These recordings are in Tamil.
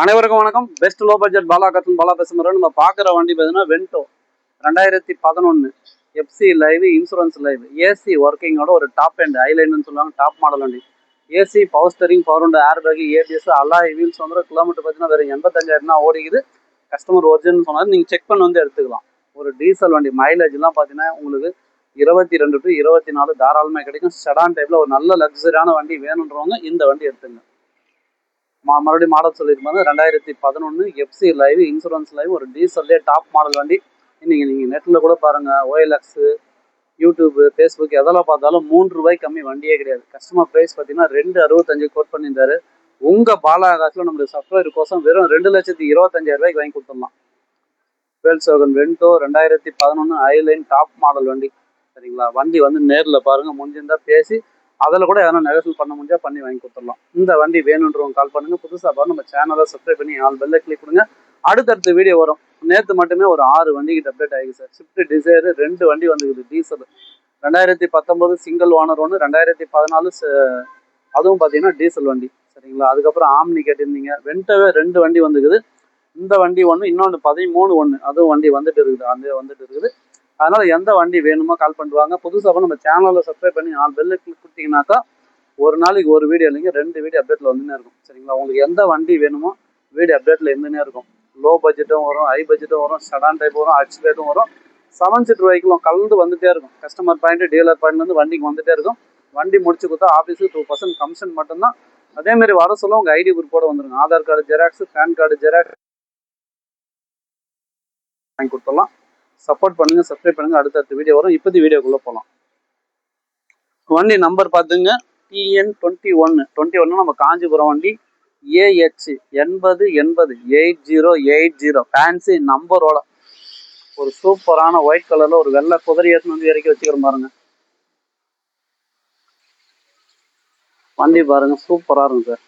அனைவருக்கும் வணக்கம். Best low budget Bala Kathan Bala பேசுகிறோம் நம்ம பார்க்குற வண்டி பார்த்தீங்கன்னா வென்டோ ரெண்டாயிரத்தி பதினொன்று FC live insurance live AC ஒர்க்கிங்கோட ஒரு டாப் அண்ட் ஐலைன்னு சொல்லுவாங்க டாப் மாடல் வண்டி. ஏசி பவர் ஸ்டரிங் பவர் உண்டு air bag ABS alloy wheels வந்துடும் கிலோமீட்டர் பார்த்தீங்கன்னா வெறும் எண்பத்தஞ்சாயிரம் தான் ஓடிக்குது. கஸ்டமர் ஒரிஜினல் சொன்னாலும் நீங்கள் செக் பண்ணி வந்து எடுத்துக்கலாம். ஒரு டீசல் வண்டி மைலேஜ்லாம் பார்த்தீங்கன்னா உங்களுக்கு இருபத்தி ரெண்டு டு இருபத்தி நாலு தாராளமாக கிடைக்கும். செடான் டைப்பில் ஒரு நல்ல லக்ஸரியான வண்டி வேணுன்றவங்க இந்த வண்டி எடுத்துங்க. மறுபடியும் மாடல் சொல்லியிருப்பாங்க ரெண்டாயிரத்தி பதினொன்று எஃப்சி லைவ் இன்சூரன்ஸ் லைவ் ஒரு டீசல்லே டாப் மாடல் வண்டி. நீங்கள் நீங்கள் நெட்டில் கூட பாருங்கள் ஓஎல்எக்ஸு யூடியூப்பு ஃபேஸ்புக் எதெல்லாம் பார்த்தாலும் மூன்று ரூபாய் கம்மி வண்டியே கிடையாது. கஸ்டமர் ப்ரைஸ் பார்த்தீங்கன்னா ரெண்டு அறுபத்தஞ்சு கோட் பண்ணியிருந்தாரு. உங்கள் பாலாகாசில் நம்முடைய சப்ளையர் கோசம் வெறும் ரெண்டு லட்சத்தி இருபத்தஞ்சாயிரம் ரூபாய்க்கு வாங்கி கொடுத்துடலாம். வேல்சோகன் வென்டோ ரெண்டாயிரத்தி பதினொன்று ஐலைன் டாப் மாடல் வண்டி. சரிங்களா? வண்டி வந்து நேரில் பாருங்கள் முடிஞ்சிருந்தா பேசி அதில் கூட எதனா நெகோசியல் பண்ண முடியா பண்ணி வாங்கி கொடுத்துடலாம். இந்த வண்டி வேணுன்றவங்க கால் பண்ணுங்க. புதுசாக பாருங்க நம்ம சேனலை சப்ஸ்கிரைப் பண்ணி ஆல் பெல்ல கிளிக் பண்ணுங்க அடுத்தடுத்த வீடியோ வரும். நேற்று மட்டுமே ஒரு ஆறு வண்டிக்கு அப்டேட் ஆகி சார் ஸ்விஃப்ட் டிசைரு ரெண்டு வண்டி வந்துக்குது. டீசல் ரெண்டாயிரத்தி பத்தொம்போது சிங்கிள் ஓனர் ஒன்று ரெண்டாயிரத்தி பதினாலு அதுவும் பார்த்தீங்கன்னா டீசல் வண்டி. சரிங்களா? அதுக்கப்புறம் ஆம்னி கேட்டிருந்தீங்க. வெண்டவே ரெண்டு வண்டி வந்துக்குது. இந்த வண்டி ஒன்று இன்னொன்று பதிமூணு ஒன்று அதுவும் வண்டி வந்துட்டு இருக்குது. அந்த வந்துட்டு இருக்குது. அதனால எந்த வண்டி வேணுமோ கால் பண்ணுவாங்க. புதுசாக நம்ம சேனலில் சப்ஸ்கிரைப் பண்ணி நாலு பெல்லு கிளிக் கொடுத்தீங்கன்னாக்கா ஒரு நாளைக்கு ஒரு வீடியோ இல்லைங்க ரெண்டு வீடியோ அப்டேட்டில் வந்துனே இருக்கும். சரிங்களா? உங்களுக்கு எந்த வண்டி வேணுமோ வீடியோ அப்டேட்டில் இருந்துனே இருக்கும். லோ பட்ஜெட்டும் வரும் ஹை பட்ஜெட்டும் வரும் சடான் டைப் வரும் அக்சிலேட்டும் வரும். செவன் சீட் வெஹிக்கிளும் கலந்து வந்துட்டே இருக்கும். கஸ்டமர் பாயிண்ட் டீலர் பாயிண்ட்லேருந்து வண்டிக்கு வந்துட்டே இருக்கும். வண்டி முடிச்சு கொடுத்தா ஆஃபீஸுக்கு டூ பர்சன்ட் கமிஷன் மட்டும்தான். அதே மாதிரி வர சொல்ல உங்கள் ஐடி குரூப்போட வந்துருங்க. Aadhaar card xerox PAN card xerox வாங்கி கொடுத்துடலாம். சப்போர்ட் பண்ணுங்க சப்ஸ்கிரைப் பண்ணுங்க. அடுத்தடுத்த வீடியோ வரும். இப்போதி வீடியோக்குள்ளே போகலாம். வண்டி நம்பர் பார்த்துங்க. டிஎன் டுவெண்ட்டி ஒன்று டுவெண்ட்டி ஒன்று நம்ம காஞ்சிபுரம் வண்டி. ஏஹெச் எண்பது எண்பது eight zero eight zero fancy நம்பரோட ஒரு சூப்பரான ஒயிட் கலரில் ஒரு வெள்ளை குதிரை ஏற்றுன்னு வந்து இறக்கி வச்சுக்கிறோம் பாருங்க. வண்டி பாருங்க சூப்பராக இருக்கும் சார்.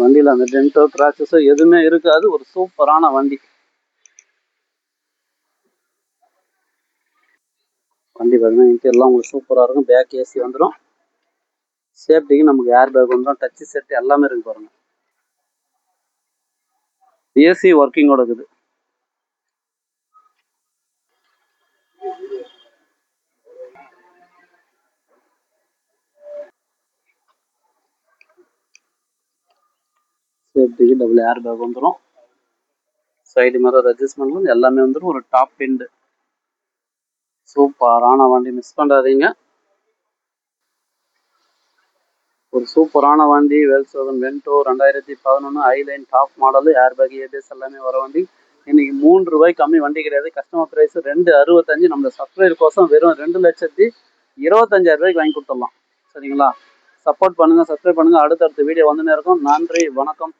வண்டியில் அந்த டென்ட்டோ கிராச்சஸோ எதுவுமே இருக்காது. ஒரு சூப்பரான வண்டி. வண்டி பார்த்தீங்கன்னா இன்டீரியர்லாம் உங்களுக்கு சூப்பராக இருக்கும். பேக் ஏசி வந்துடும் சேஃப்டிக்கு நமக்கு ஏர் பேக் வந்துடும் டச்சு செட் எல்லாமே இருக்கு பாருங்க. ஏசி ஒர்க்கிங்கோட இருக்குது. சேஃப்டிக்கு டபுள் ஏர் பேக் வந்துடும் சைடு மிரர் அட்ஜஸ்ட்மெண்ட்ல எல்லாமே வந்துடும் ஒரு டாப் பிண்டு சூப்பரான வண்டி மிஸ் பண்ணாதீங்க. ஒரு சூப்பரான வண்டி வெல்சோகன் வென்டோ ரெண்டாயிரத்தி பதினொன்று highline top model airbag ABS எல்லாமே வர வண்டி. இன்னைக்கு மூன்று ரூபாய் கம்மி வண்டி கிடையாது. கஸ்டமர் ப்ரைஸ் ரெண்டு அறுபத்தஞ்சு. நம்ம சப்ஸ்கிரைபர் கோசம் வெறும் ரெண்டு லட்சத்தி இருபத்தஞ்சாயிரம் ரூபாய்க்கு வாங்கி கொடுத்துடலாம். சரிங்களா? சப்போர்ட் பண்ணுங்க சப்ஸ்கிரைப் பண்ணுங்க. அடுத்தடுத்த வீடியோ வந்துனே இருக்கும். நன்றி வணக்கம்.